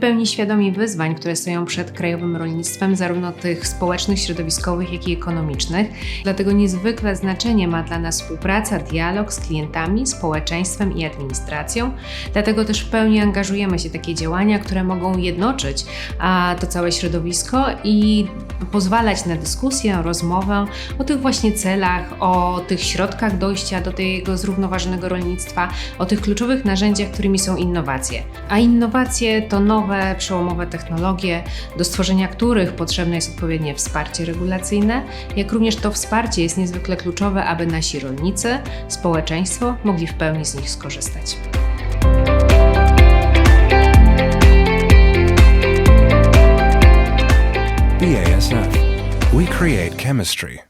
pełni świadomi wyzwań, które stoją przed krajowym rolnictwem, zarówno tych społecznych, środowiskowych, jak i ekonomicznych. Dlatego niezwykle znaczenie ma dla nas współpraca, dialog z klientami, społeczeństwem i administracją. Dlatego też w pełni angażujemy się w takie działania, które mogą jednoczyć a, to całe środowisko i pozwalać na dyskusję, rozmowę o tych właśnie celach, o tych środkach dojścia do tego zrównoważonego rolnictwa, o tych kluczowych narzędziach, którymi są innowacje. A innowacje to nowe, przełomowe technologie, do stworzenia których potrzebne jest odpowiednie wsparcie regulacyjne, jak również to wsparcie jest niezwykle kluczowe, aby nasi rolnicy, społeczeństwo mogli w pełni z nich skorzystać. BASF. We create chemistry.